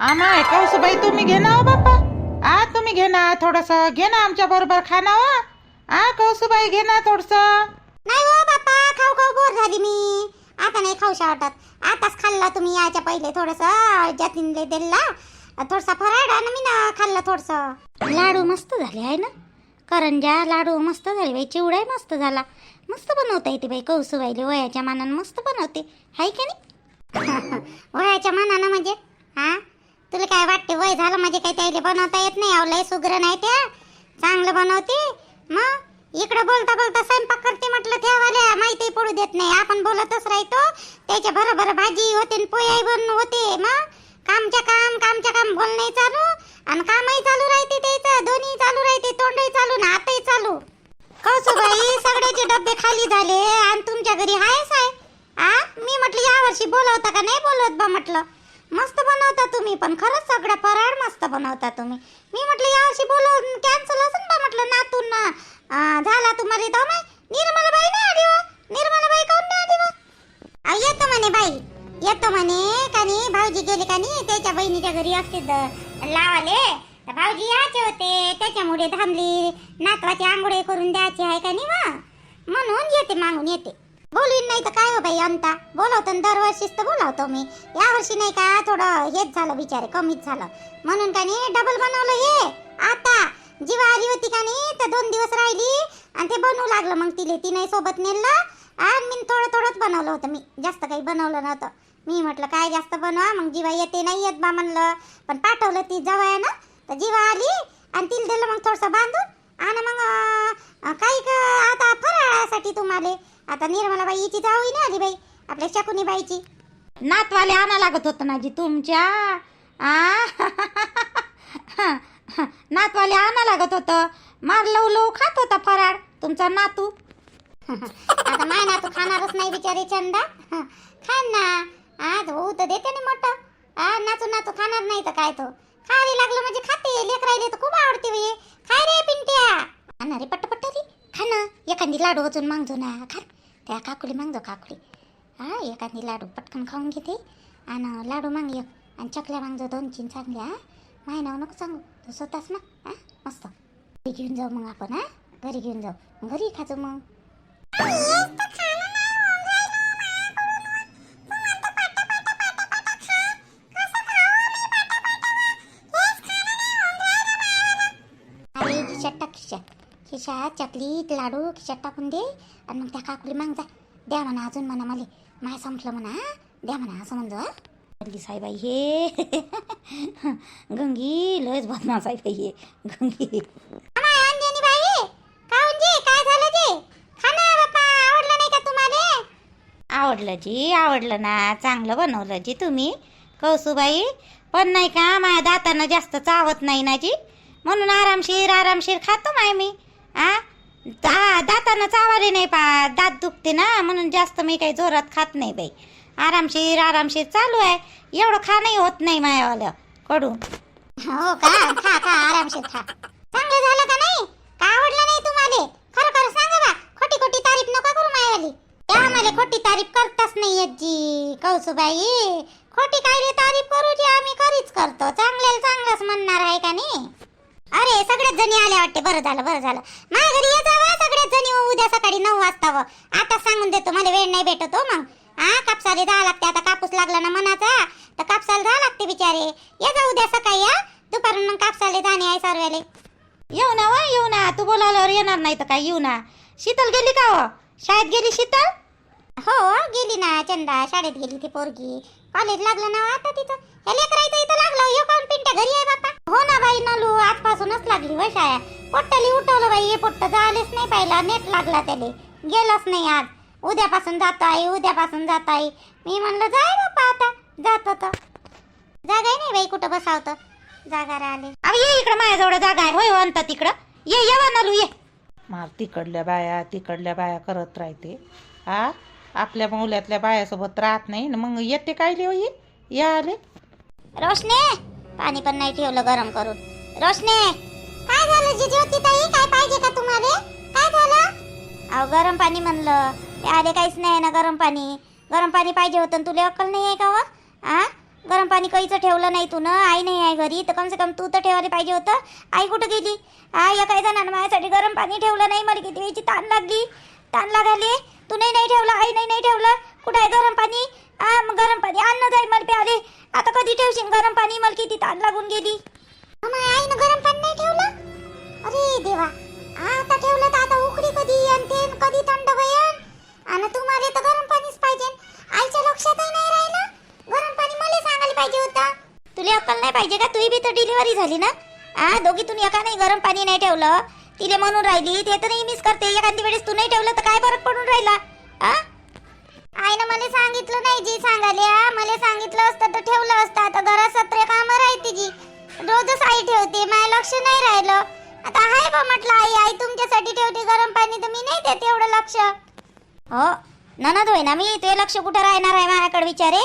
आमाय कौसुबाई तुम्ही घे ना हो बाप्पा. आ तुम्ही घे ना थोडस घे ना आमच्या बरोबर खाना हो. आ कौसुबाई घे ना थोडस. नाही हो बाप्पा खाऊ खाऊ बोर झाली मी. आता नाही खाऊशा वाटत आताच खाल्ला तुम्ही याच्या पहिले थोडस जतीनले दिला थोडसा फराड आणि मी ना खाल्लं थोडस. लाडू मस्त झाले आहे ना? करंजा लाडू मस्त झाले बाई चिवडाही मस्त झाला. मस्त बनवता येते बाई कौसुबाईले वयाच्या मानानं मस्त बनवते. हाय की नाही? वयाच्या मानानं म्हणजे? हा तुला काय वाटते वय झालं म्हणजे काय त्याला बनवता येत नाही? अवलय सुग्र नाही त्या. चांगलं बनवते. मग इकडं बोलता बोलता स्वयंपाक करते म्हटलं त्यावाल्या माहिती पडू देत नाही. आपण बोलतच राहतो. त्याच्या बरोबर भाजी होते पोयाही बनून होते. मग कामच्या काम कामच्या काम बोलणंही चालू आणि कामही चालू राहते त्याचं. दोन्ही चालू राहते तोंडही चालू ना हातही चालू. बाई सगळ्याचे डब्बे खाली झाले आणि तुमच्या घरी आहेच आहे. आ? मी म्हटलं यावर्षी बोलवता का नाही बोलवत बा म्हटलं. मस्त बनवता तुम्ही पण खरंच सगळं फराळ मस्त बनवता तुम्ही. मी म्हटलं यावर्षी बोलव कॅन्सल असेल बा म्हटलं नातून झाला तुम्हाला तर माय निर्मला बाई नाही आली हो. निर्मला बाई काऊन नाही आली हो? येतो म्हणे बाई. येतो म्हणे कानी भाऊजी गेले कानी त्याच्या बहिणीच्या घरी असते लावाले. तर भाऊजी यायचे होते त्याच्यामुळे थांबली नातवाची आंघोळे करून द्यायची आहे का नाही मग. म्हणून येते मागून येते. बोलवीन नाही तर काय हो बाई अंता बोलवतो ना दरवर्षीच तर बोलावतो मी. यावर्षी नाही का थोडं हेच झालं बिचारे कमीच झालं. म्हणून का नाही डबल बनवलं हे? आता जीवा आली होती का नाही? तर दोन दिवस राहिली आणि ते बनवू लागलं मग तिले. तिने सोबत नेलं आणि मी थोडं थोडंच बनवलं होतं मी. जास्त काही बनवलं नव्हतं. मी म्हटलं काय जास्त बनवा? मग जीवा येते नाही येत बा म्हणलं. पण पाठवलं ती जवळ ना तर जीवा आली आणि तिला दिलं मग थोडंसं बांधून. आणि मग काही का आता फराळासाठी तुम्हाला. आता निर्मला बाई हिची जावई नाही आली बाई आपल्या शकुनी बाईची नातवाले आणा लागत होतं ना जी तुमच्या. आ? नातवाले आणा लागत होतं. मार लव लव खात होता फराळ. तुमचा नातू. आता माय नातू खाणारच नाही बिचारी चंदा. खान ना. आज होऊ तर देते ना मोठं. आ नाचू नातू खाणार नाही तर काय तो. खायला लागलं म्हणजे खाते. लेकरायले तर खूप आवडते खाय रे पिंटे ना रे पट्टपट्ट रे खा ना. एखादी लाडू अजून मागजो ना. खा. त्या काकुली मागजो काकुली. हा एखादी लाडू पटकन खाऊन घेते. आणि लाडू माग एक. आणि चकल्या मागजो दोन तीन चांगल्या. हा. माय नाव नको सांगू. तू स्वतःच ना हा मस्त. घरी घेऊन जाऊ मग आपण हा. घरी घेऊन जाऊ. घरी खाजो मग. खिशात चकली लाडू खिशात टाकून दे आणि मग त्या काकुली माग जा. द्या म्हणा अजून म्हणा मला. माय संपलं म्हणा? द्या म्हणा असं म्हणजो गंगी साईबाई हे. गंगी लयच बदमाश आहे बाई हे. गंगी. आवडलं जी आवडलं ना. चांगलं बनवलं जी तुम्ही. कौसुबाई पण नाही का माझ्या दातानं जास्त चावत नाही ना जी. म्हणून आरामशीर आरामशीर खातो माय मी. आ? दा दातानं चावाले नाही पा दात दुखते ना म्हणून जास्त मी काही जोरात खात नाही बाई. आरामशीर आरामशीर चालू आहे. एवढं खाणंही होत नाही मायावालं. कडून हो का? खा खा आरामशीर खा. चांगलं झालं का नाही? का आवडलं नाही तुम्हाला? खरं खरं सांगा बा. खोटी खोटी तारीफ नका करू मायावाली. त्या आम्हाला खोटी तारीफ करताच नाही येत जी कौसुबाई. खोटी काय तारीफ करू जी आम्ही खरीच करतो. चांगल्याला चांगलंच म्हणणार आहे का नाही? अरे सगळेच जणी आले वाटते. बरं झालं बरं झालं. माझ्या घरी ये जावं सगळेच जणी उद्या सकाळी नऊ वाजता व. आता सांगून देतो मला वेळ नाही भेटत हो मग. हा कापसाले जावं लागते आता कापूस लागला ना मनाचा. तर कापसाला जावं लागते बिचारे. ये जा उद्या सकाळी या दुपारून मग कापसाले जाणे आहे सर्वेले येऊ ना व येऊ ना. तू बोलावल्यावर येणार नाही तर काय येऊ ना. शीतल गेली का व? शाळेत गेली शीतल? हो गेली ना चंदा. शाळेत गेली ती पोरगी. कॉलेज लागलं ना आता तिथं. हे लेकरायचं इथं लागलं. हे कोण पिंट्या घरी आहे बापा? हो ना बाई नलू आजपासूनच लागली व शाळा. पोट्टली उठवलं बाई हे पोट्ट झालेच नाही पाहिला. नेट लागला त्याले. गेलंच नाही आज. उद्यापासून जातो आहे उद्यापासून जातो आहे मी म्हणलं जाय बापा आता. जात तर जागा नाही बाई कुठं बसावतं जागा राहिले. अरे ये इकडं माझ्याजवळ जागा आहे. होय हो, अंत तिकडं. ये ये व नलू ये. मार तिकडल्या बाया तिकडल्या बाया करत राहते. हा आपल्या मौल्यातल्या बायासोबत राहत नाही न मग येते काय लिहो या आले. रोशने पाणी पण नाही ठेवलं गरम करून. रोशने काय झालं जी होती ताई काय पाहिजे का तुम्हाला? काय झालं? अहो गरम पाणी म्हणलं. ते आले काहीच नाही ना गरम पाणी. गरम पाणी पाहिजे होतं न तुला अक्कल नाही आहे का व आ? गरम पाणी काहीच ठेवलं नाही तू ना? आई नाही आहे घरी तर कमसे कम तू तर ठेवायला पाहिजे होतं. आई कुठं गेली? आ या काही जणांना माझ्यासाठी गरम पाणी ठेवलं नाही मला किती वेळची ताण लागली. ताण लागाली. तू नाही नाही ठेवलं आई नाही नाही ठेवलं. कुठं आहे गरम पाणी? आ मग गरम पाणी अन्न जाई मला प्याले. आता कधी ठेवशील गरम पाणी? मला किती ताण लागून गेली. आईनं गरम पाणी नाही ठेवलं. अरे देवा. आता ठेवलं तर आता उकडी कधी येईन ते कधी थंड होईन. आणि तुम्हाला तर गरम पाणीच पाहिजे. आईच्या लक्षातही नाही राहिलं. गरम पाणी मला सांगायला पाहिजे होतं. तुला अक्कल नाही पाहिजे का? तुही बी तर डिलिव्हरी झाली ना? आ दोघी तुम्ही एका नाही गरम पाणी नाही ठेवलं. तिले म्हणून राहिली. ते तर नेहमीच करते. एखादी वेळेस तू नाही ठेवलं तर काय फरक पडून राहिला? आ? आईनं मला सांगितलं नाही जी सांगाल्या मला सांगितलं असतं तर ठेवलं असतं. आता घरात सत्रे कामं राहते जी. रोजच आई ठेवते. माझ्या लक्ष नाही राहिलं. आता हाय बा म्हटलं आई आई तुमच्यासाठी ठेवते. गरम पाणी तर मी नाही देत एवढं लक्ष. हो? ननद होय ना मी? ते लक्ष कुठं राहणार आहे? माझ्याकडे विचारे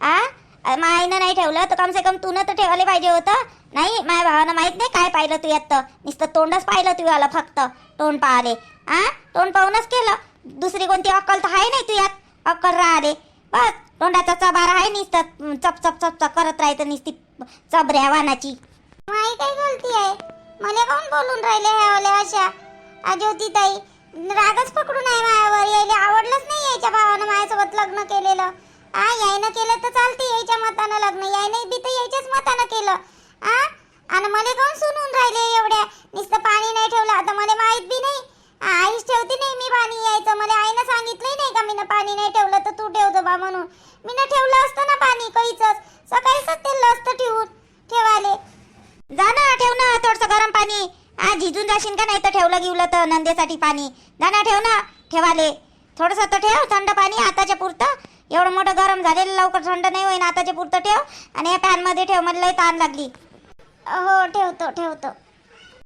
आ? माझ्या आईनं नाही ठेवलं तर कमसे कम तू तर ठेवायला पाहिजे होतं. नाही माझ्या भावानं माहीत नाही काय पाहिलं तू यात नुसतं तोंडच पाहिलं तू याला फक्त. तोंड पाहले. आ? तोंड पाहूनच केलं. दुसरी कोणती अक्कल तर आहे नाही तू यात? अक्कल राहिले. बस. तोंडाचा चबार आहे नुसतं. चप चप चप चप करत राहायचं नुसती चबऱ्या वानाची. माई काय बोलती आहे? मला कोण बोलून राहिले ह्या अशा? अजोती ताई रागच पकडून आहे मायावर. यायला आवडलंच नाही यायच्या भावानं माझ्यासोबत लग्न केलेलं. आ यायनं केलं तर चालते यायच्या मतानं लग्न. यायनं बी तर यायच्याच मतानं केलं. आ? आणि मला कोण सुनून राहिले एवढ्या? नुसतं पाणी नाही ठेवलं आता मला माहीत बी नाही. आईच ठेवते नाही मी पाणी यायचं. मला आईनं सांगितलंही नाही का मी पाणी नाही ठेवलं तर तू ठेवतो बा म्हणून. मी ना ठेवलं असतं ना पाणी काहीच सकाळीच ते असतं ठेवून ठेवाले. जा ना ठेव ना थोडस गरम पाणी. आ झिजून जाशील का नाही तर ठेवलं गिवलं तर नंदेसाठी पाणी. जा ना ठेव ना ठेवाले. थोडस तर ठेव थंड पाणी आताच्या पुरतं. एवढं मोठं गरम झालेलं लवकर थंड नाही होईन आताच्या पुरतं ठेव. आणि या पॅनमध्ये ठेव मला लई ताण लागली. हो ठेवतो ठेवतो.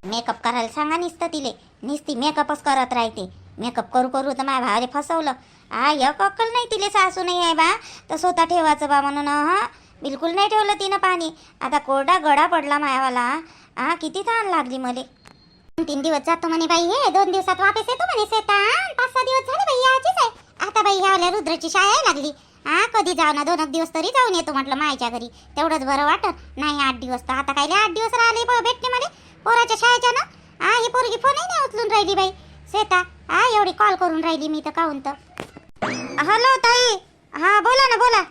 मेकअप करायला सांगा निसतं तिले. निसती मेकअपच करत राहते. मेकअप करू करू तर माझ्या भावाले फसवलं. आ एक अक्कल नाही तिले सासू नाही आहे बा. तर स्वतः ठेवायचं बा म्हणून हा. बिलकुल नाही ठेवलं तिनं पाणी. आता कोरडा गडा पडला मायावाला. आ किती ताण लागली मले. तीन दिवस जातो म्हणे बाई हे. दोन दिवसात वापस येतो म्हणे शेतात. पाच सहा दिवस झाले बाई याचीच आहे. आता बाई ह्यावाल्या रुद्राची शाळा लागली. हा कधी जाऊ ना दोन दिवस तरी जाऊन येतो म्हटलं मायच्या घरी. तेवढंच बरं वाटत. नाही आठ दिवस तर. आता काय आठ दिवस राहिले ब- भेटणे मला पोराच्या शाळेच्या ना? हा ही पोरगी फोनही नाही उचलून राहिली बाई. शेता हा एवढी कॉल करून राहिली मी तर काहून तर. हॅलो ताई. हा बोला ना बोला.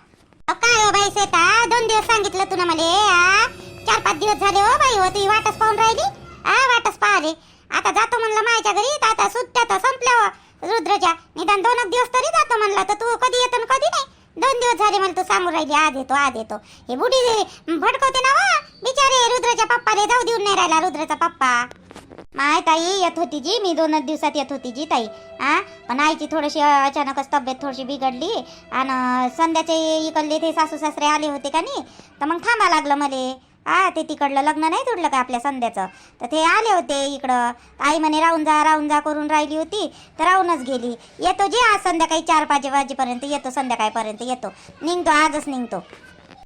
काय हो बाई शेता दोन दिवस सांगितलं तुला मला आ? चार पाच दिवस झाले हो बाई हो ती वाटच पाहून राहिली? हा वाटच पाहिले. आता जातो म्हणलं मायच्या घरी तर आता सुट्ट्या तर संपल्या रुद्रच्या. निदान दोन एक दिवस तरी जातो म्हणलं तर तू कधी येतो न कधी नाही? दोन दिवस झाले मला तू सांगून राहिली आज येतो आज येतो. हे बुढी भडकवते ना वा बिचारे रुद्राच्या पप्पाले जाऊ देऊन नाही राहिला रुद्राचा पप्पा. माय ताई येत होती जी मी दोनच दिवसात येत होती जी ताई. आ? पण आईची थोडीशी अचानकच तब्येत थोडीशी बिघडली आणि संध्याचे इकडले ते सासू सासरे आले होते का नाही? तर मग थांबा लागलं मले. हा ते तिकडलं लग्न नाही तुडलं का आपल्या संध्याचं? तर ते आले होते इकडं. आई म्हणे राहून जा राहून जा करून राहिली होती तर राहूनच गेली. येतो जे आज संध्याकाळी चार पाच वाजेपर्यंत येतो संध्याकाळपर्यंत येतो. निघतो आजच निघतो.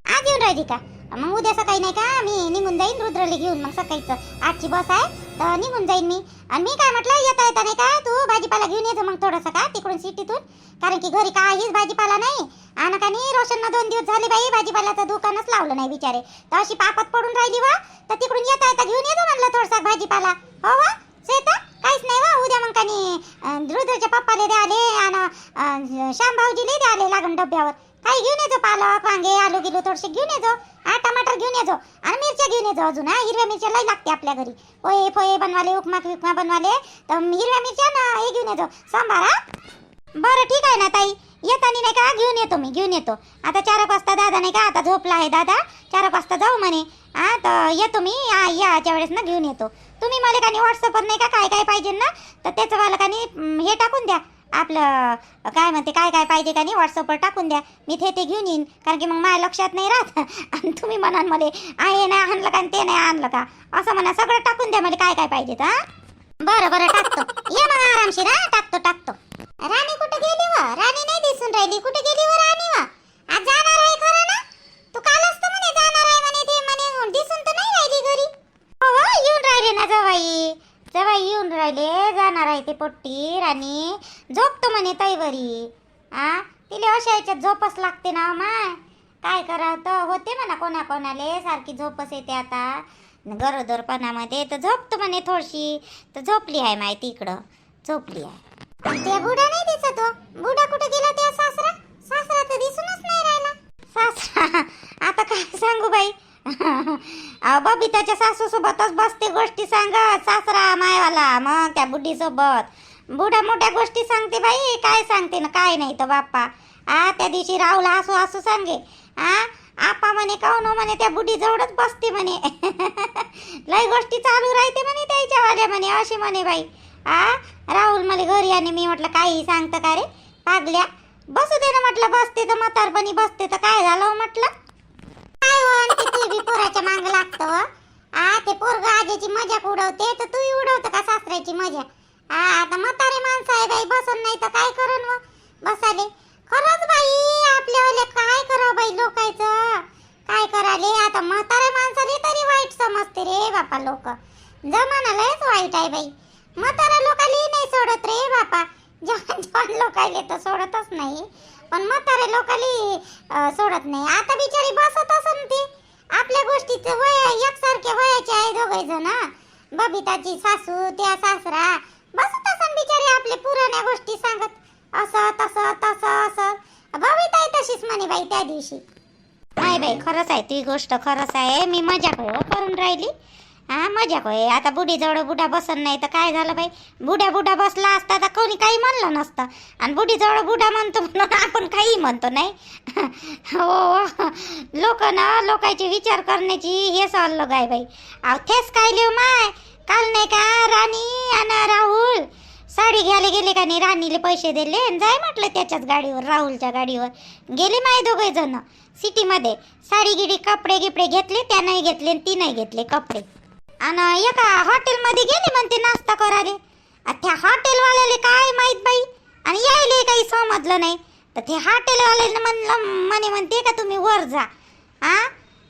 आज येऊन राहिली का? मग उद्या सकाळी नाही का मी निघून जाईन रुद्रला घेऊन मग सकाळीच. आजची बस आहे तर निघून जाईन मी. आणि मी काय म्हटलं येता येता नाही का तू भाजीपाला घेऊन येतो मग थोडंसं का तिकडून सिटीतून. कारण की घरी काहीच भाजीपाला नाही. आणि का नाही रोशनना दोन दिवस झाले बाई भाजीपाल्याचं दुकानच लावलं नाही बिचारे. तर अशी पापात पडून राहिली वा. तर तिकडून येता येता घेऊन येतो म्हणलं थोडसा भाजीपाला. हो वा शेता काहीच नाही वा. उद्या मग कानी रुद्रच्या पप्पाला द्याले आणि श्याम भाऊजीले द्याले लागून डब्यावर. काही घेऊन येतो पालक वांगे आलू गिलू थोडेसे घेऊन येतो हा टमाटर घेऊन येतो आणि मिरच्या घेऊन येतो अजून हा हिरव्या मिरच्या लई लागते आपल्या घरी. पोहे फोहे बनवाले उपमा उपमा बनवाले. तर हिरव्या मिरच्या ना हे घेऊन येतो सांबार हा. बरं ठीक आहे ना ताई. येतानी नाही का? घेऊन येतो मी घेऊन येतो. आता चार वाजता दादा नाही का? आता झोपला आहे दादा. चार वाजता जाऊ म्हणे. हा तर येतो मी. या याच्या वेळेस ना घेऊन येतो. तुम्ही मला काही व्हॉट्सअपवर नाही का काय काय पाहिजे ना? तर त्याचं मला काही हे टाकून द्या. आपलं काय म्हणते काय काय पाहिजे का नाही व्हॉट्सअपवर टाकून द्या. मी ते ते घेऊन येईन कारण की मग माझ्या लक्षात नाही राहत. आणि तुम्ही म्हणाल मला आहे नाही आणलं का आणि ते नाही आणलं का? असं म्हणा सगळं टाकून द्या मला काय काय पाहिजे तर बरं बरं टाकतो. ये मग आरामशीर हा? टाकतो टाकतो. राणी कुठे गेली व? राणी नाही दिसून राहिली. कुठे गेली व राणी व? आज जाणार आहे खरं ना? तू कालच तर म्हणे जाणार आहे म्हणे ते म्हणे दिसून तर नाही राहिली घरी. हो हो, येऊन राहिले ना जवाई. जवाई येऊन राहिले जाणार आहे ते पोट्टी राणी. झोपतो म्हणे तैवरी आ? तिला अशा याच्यात झोपच लागते ना हो माय. काय करावं तर होते म्हणा कोणा कोणाले सारखी झोपच येते आता. गरोदरपणामध्ये तर झोपतो म्हणे थोडीशी. तर झोपली आहे माहिती इकडं झोपली आहे. ते बुडा नाही दिसत हो. बुडा कुठे गेला त्या सासरा? सासरा तर दिसूनच नाही राहिला. सासरा आता काय सांगू बाई? अहो बबिताच्या सासू सोबतच बसते गोष्टी सांगत. सासरा मायवाला मग त्या बुड्डी सोबत बुडा मोठ्या गोष्टी सांगते बाई काय सांगते ना काय नाही तर बाप्पा. आ त्या दिवशी राहुल हसू हसू सांगे आ आपा म्हणे काऊन हो म्हणे त्या बुडी जवळच बसते म्हणे. लय गोष्टी चालू राहते म्हणे त्याच्यावाल्या म्हणे अशी म्हणे बाई. आ राहुल मला घरी आणि मी म्हटलं काही सांगतं का रे? पागल्या. बसू दे ना म्हटलं बसते तर म्हातारपणी बसते तर काय झालं हो म्हटलं? काय हो तू बी पोराच्या मांग लागतो हो? आ ते पोरग आजीची मजाक उडवते तर तूही उडवतं का सासऱ्याची मजा? हा आता म्हातारे माणसं आहे बाई बसून नाही तर काय करून मग? बसाले. खरंच बाई आपल्यावाले काय करावं बाई लोकायचं? काय कराले? आता म्हाताऱ्या माणसाले तरी वाईट समजते रे बापा लोक. जमानालाच वाईट आहे बाई. म्हाताऱ्या लोकाली नाही सोडत रे बापा. जॉन जवान लोकाले तर सोडतच नाही. पण म्हातारे लोकाली सोडत नाही. आता बिचारी बसत असन ती. आपल्या गोष्टीचं वय एकसारखे वयाचे आहे दोघे जण. बबिताची सासू त्या सासरा बसत असन बिचारी आपले पुराण्या गोष्टी सांगत. असं तसं तसं असं. बबिताई तशीच म्हणे बाई त्या दिवशी. नाही बाई खरंच आहे. ती गोष्ट खरंच आहे. मी मजाक होय करून राहिली. हा मजाक होय आता बुडी जवळ बुडा बसन नाही तर काय झालं बाई? बुड्या बुडा बसला असता तर कोणी काही म्हणलं नसतं. आणि बुडी जवळ बुडा म्हणतो म्हणून आपण काही म्हणतो नाही. हो लोक ना लोकांचे विचार करण्याची हे सल्लग आहे बाई. अहो तेच काय लिव माय? काल नाही का राणी आणि राहुल? साडी घ्यायला गेले का नाही? राणीले पैसे दिले आणि जाय म्हटलं त्याच्याच गाडीवर राहुलच्या गाडीवर. गेले माय दोघे जण सिटीमध्ये. साडी गिडी कपडे गिपडे घेतले त्या नाही घेतले आणि ती नाही घेतले कपडे. आणि एका हॉटेलमध्ये गेले म्हणते नाश्ता करायला. आ त्या हॉटेलवाल्याला काय माहीत बाई? आणि यायले काही समजलं नाही. तर ते हॉटेलवाल्याला म्हणलं म्हणे म्हणते का तुम्ही वर जा. आ?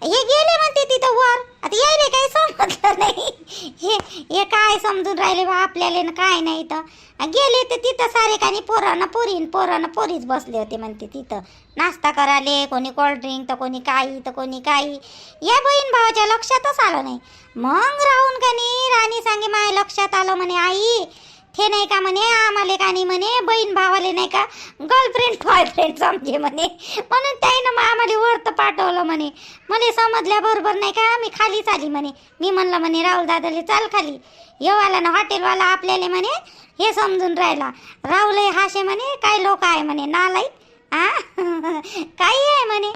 हे गेले म्हणते तिथं वर. आता यायले काही समजलं नाही. हे हे काय समजून राहिले बा आपल्याला काय नाही तर गेले तर तिथं सारे काही पोरानं पोरीन पोरानं पोरीच बसले होते म्हणते तिथं. नाश्ता करायले कोणी कोल्ड्रिंक तर कोणी काही तर कोणी काही. या बहीण भावाच्या लक्षातच आलं नाही. मग राहून का नाही राणी सांगे माय लक्षात आलं म्हणे आई हे नाही का म्हणे आम्हाला का नाही म्हणे बहीण भावाले नाही का गर्लफ्रेंड बॉयफ्रेंड समजे म्हणे. म्हणून त्याईनं मग आम्हाला वरत पाठवलं म्हणे. मला समजल्याबरोबर नाही का मी खालीच आली म्हणे. मी म्हणलं म्हणे राहुल दादाले चाल खाली. येवाला ना हॉटेलवाला आपल्याला म्हणे हे समजून राहिला. राहुल हाशे म्हणे काय लोक आहे म्हणे नालाय आ? काही आहे म्हणे.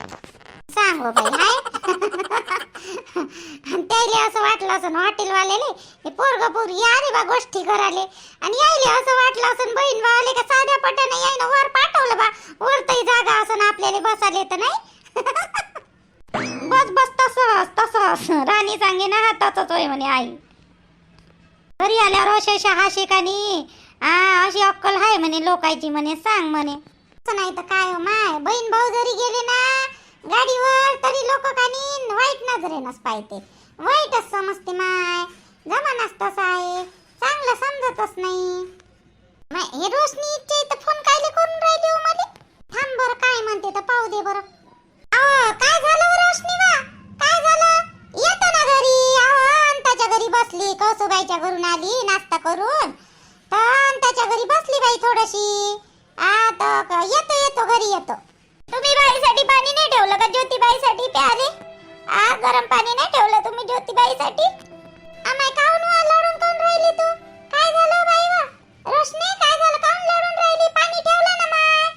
सांग हो बाई हाय. त्याले असं वाटलं असं हॉटेलवाल्याले हे पोरग पोरगी अरे बा गोष्टी कराले. आणि यायले असं वाटलं असं बहीण भावाले का साध्या पटाने यायनं वर पाठवलं बा. वर तरी जागा असं आपल्याला बसाले तर नाही. बस बस तसंच तसंच. राणी सांगे ना हा तसंच होय म्हणे आई. घरी आल्यावर अशा हाशे का नी आ अशी अक्कल आहे म्हणे लोकांची म्हणे सांग म्हणे. नाही तर काय हो माय बहीण भाऊ जरी गेले ना गाडीवर तरी लोक कानी वाईट नजरेनच पाहते वाईटच समजते माय. जमानाच तसा आहे. चांगलं समजतच नाही. माय, हे रोशनी इच्छा तर फोन कायले करून राहिली हो मला थांब बरं काय म्हणते तर पाहू दे बरं. अहो, काय झालं रोशनी वा काय झालं? येतो ना घरी. अहो अंताच्या घरी बसली. कौसुबाईच्या घरून आली नाश्ता करून. तर अंताच्या घरी बसली बाई थोडीशी. आता क- येतो येतो घरी येतो. तुम्ही बाईसाठी पाणी नाही ठेवलं का? ज्योतिबाईसाठी? प्याले आ गरम पाणी नाही ठेवलं तुम्ही ज्योतिबाईसाठी? आम्ही काऊन वा लढून काऊन राहिली तू? काय झालं बाई वा? रोशनी काय झालं? काऊन लढून राहिली? पाणी ठेवलं ना माय.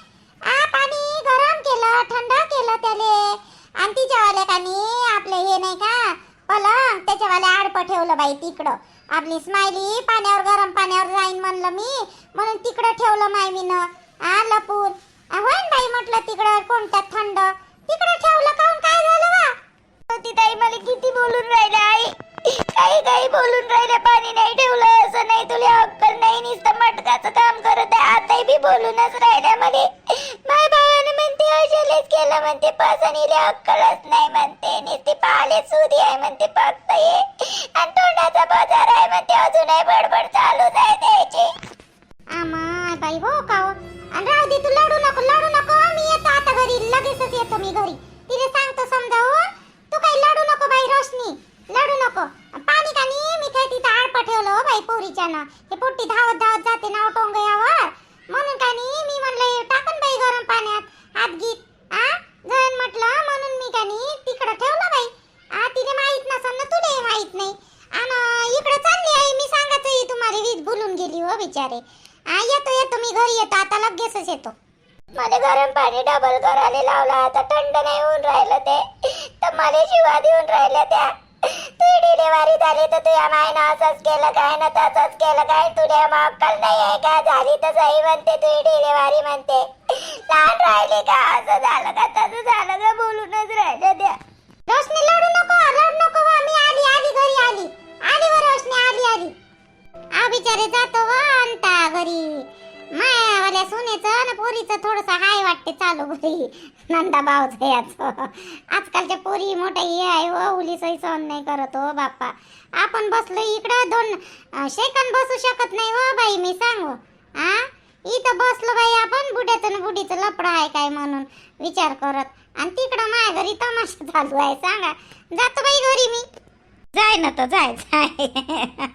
आ पाणी गरम केलं थंड केलं त्याले. आणि तिच्यावाल्या कानी आपले हे नाही का पलंग त्याच्यावाले आडपं ठेवलं बाई तिकडं. आपली स्माइली पाण्यावर गरम पाण्यावर जाईन म्हणलं मी. म्हणून तिकडं ठेवलं माय मीनं. आ लपून. होय बाई म्हटलं तिकडं कोणता थंड? तिकडं ठेवलं काऊन काय झालं वा ती ताई मला किती बोलून राहिल्या आई. काही काही बोलून राहिल्या पाणी नाही ठेवलं असं नाही तुला अक्कल नाही नुसतं मटकाचं काम करत आहे. आताही बी बोलूनच राहिल्या मध्ये माय भावाने म्हणते अशालेच केलं म्हणते पासणीले अक्कलच नाही म्हणते. नुसते पाले सुधी आहे म्हणते फक्त ये आणि तोंडाचा बाजार आहे म्हणते अजूनही बडबड चालूच आहे द्यायची आमा बाई हो का हो? घरी घरी. तिला सांगतो समजावून तू काही लढू नको बाई रोशनी लढू नको. पाणी का नाही मी काय तिथं आडपा ठेवलं हो बाई पोरीच्यानं? हे पोट्टी धावत धावत जाते ना टोंगयावर. म्हणून का नाही मी म्हणलं टाकून बाई गरम पाण्यात. हात गीत आ? जण म्हटलं म्हणून मी का नाही तिकडं ठेवलं बाई. आ तिने माहीत नसन ना तुला माहीत नाही. आणि इकडे चालली आहे मी सांगायचं तुम्हाला वीज भुलून गेली हो बिचारे. आ येतो येतो मी घरी येतो आता लगेचच येतो. मला गरम पाणी डबल करायला लावला. आता थंड नाही होऊन राहिलं ते. तर मला शिवा देऊन राहिल्या त्या. तू डिलेवारी झाली तर तुझ्या मायनं असंच केलं काय ना तसंच केलं काय? तुझ्या माकल नाही आहे का? झाली तर सही म्हणते तुझी डिलेवारी म्हणते. लहान राहिले का? असं झालं का? तसं झालं का? बोलूनच राहिले त्या. रोशनी लढू नको रड नको आम्ही मी आली आली घरी आली. आली व रोशनी आली आली. आ बिचारे जातो वा आणता घरी. मायावाल्या सुनेचं ना पोरीचं थोडस हाय वाटते चालू घरी नंदा भाऊच याचं. आजकालच्या पोरी मोठ्या हे आहे हो, व उली सोयी सहन नाही करत हो बाप्पा. आपण बसलो इकडं दोन शेकन बसू शकत नाही हो बाई मी सांगू. आ? इथं बसलो बाई आपण बुड्याचं ना बुडीचं लपड आहे काय म्हणून? विचार करत. आणि तिकडं माझ्या घरी तमाशा चालू आहे सांगा. जातो बाई घरी मी. जाय ना तर जाय जाय.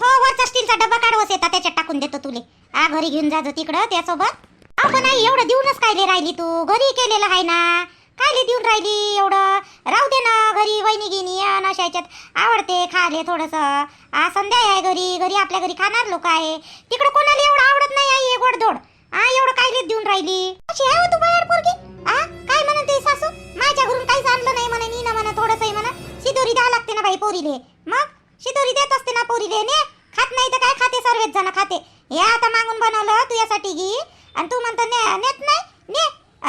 तो वरचा स्टीलचा डबा काढवस येतात त्याच्यात टाकून देतो तुले. आ घरी घेऊन जाजो तिकडं त्यासोबत. आपण नाही एवढं देऊनच कायले राहिली तू? घरी केलेलं आहे ना. कायले देऊन राहिली एवढं? राहू दे ना घरी वहिनी गिनी अशा याच्यात आवडते खाले थोडस. आ संध्या आहे घरी. घरी आपल्या घरी खाणार लोक आहे. तिकडं कोणाला एवढं आवडत नाही आई गोडधोड. आ एवढं कायले देऊन राहिली? अशी आहे हो तू बाहेर पोरगी? आ काय म्हणत सासू? माझ्या घरून काहीच आणलं नाही म्हणे नी ना म्हणा थोडंसं म्हणा. शिदोरी द्यावं लागते ना बाई पोरीले. मग? शिदोरी देत असते ना पोरीले ने? खात नाही तर काय खाते? सर्वच जण खाते. हे आता मागून बनवलं तुझ्यासाठी घे आणि तू म्हणतो ने नेत नाही ने.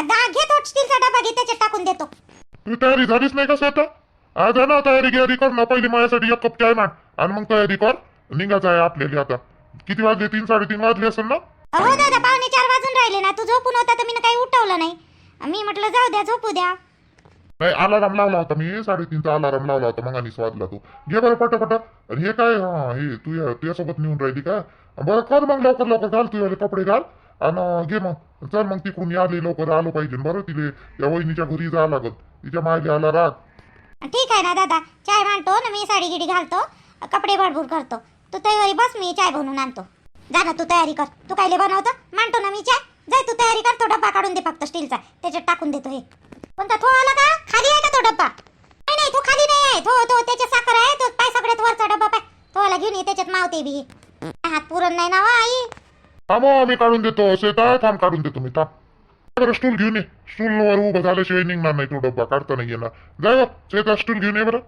दा घे तो स्टीलचा डबा घे त्याच्यात टाकून देतो. तू तयारी झालीच नाही का स्वतः? आज ना तयारी गियारी कर ना पहिली माझ्यासाठी एक कप चाय मांड. आणि मग तयारी कर. निघायचं आहे आपल्याला आता. किती वाजले? तीन साडेतीन वाजले असेल ना? हो दादा पावणे चार वाजून राहिले ना. तू झोपून होता तर मी काही उठवलं नाही. मी म्हटलं जाऊ द्या झोपू द्या. नाही अलाराम लावला होता मी. साडेतीनचा अलाराम लावला होता. मग आणि वाजला तू. घे बरं पटापटा. आणि हे काय? हा हे तू तुझ्यासोबत नेऊन राहिली का? बरं कर मग लवकर लवकर घाल तुझ्याले कपडे घाल. आणि घे मग. चल मग तिकडून आले लवकर आलो पाहिजे. बरं तिले या वहिनीच्या घरी जा लागत. तिच्यामागे आला राग. ठीक आहे ना दादा. चाय मांडतो ना मी साडी गिडी घालतो. कपडे भरपूर करतो. तू तयारी बस मी चाय बनवून आणतो. जा ना तू तयारी कर. तू कायले बनवतो? मांडतो ना मी चाय. जाय तू तयारी कर. तो डब्बा काढून दे फक्त स्टीलचा. त्याच्यात टाकून देतो हे. कोणता तो आला का? खाली आहे का तो डब्बा? नाही नाही तो खाली नाही आहे. तो तो त्याच्यात साखर आहे. तो पाय सगळ्यात वरचा डब्बा पाय. तो आला घेऊन ये त्याच्यात मावते बी हात पुरण नाही ना हो आई? थांबा आम्ही काढून देतो. असे तर थांब काढून देतो मी. थांब. स्टूल घेऊन ये. स्टूल वर उभं झाल्याशिवाय निघणार नाही तो डब्बा. काढता नाही येणार. जाय चेता स्टूल घेऊन ये बरं.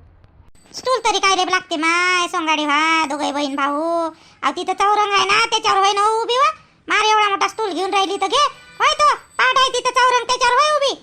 स्टूल तरी काय रेब लागते माय? सोंगाडी भा दोघे बहीण भाऊ. अ तिथं चौरंग आहे ना त्याच्यावर होय ना हो उभी वा? मार एवढा मोठा स्टूल घेऊन राहिली तर घे. होय तो पाठ आहे तिथं चौरंग त्याच्यावर होय उभी.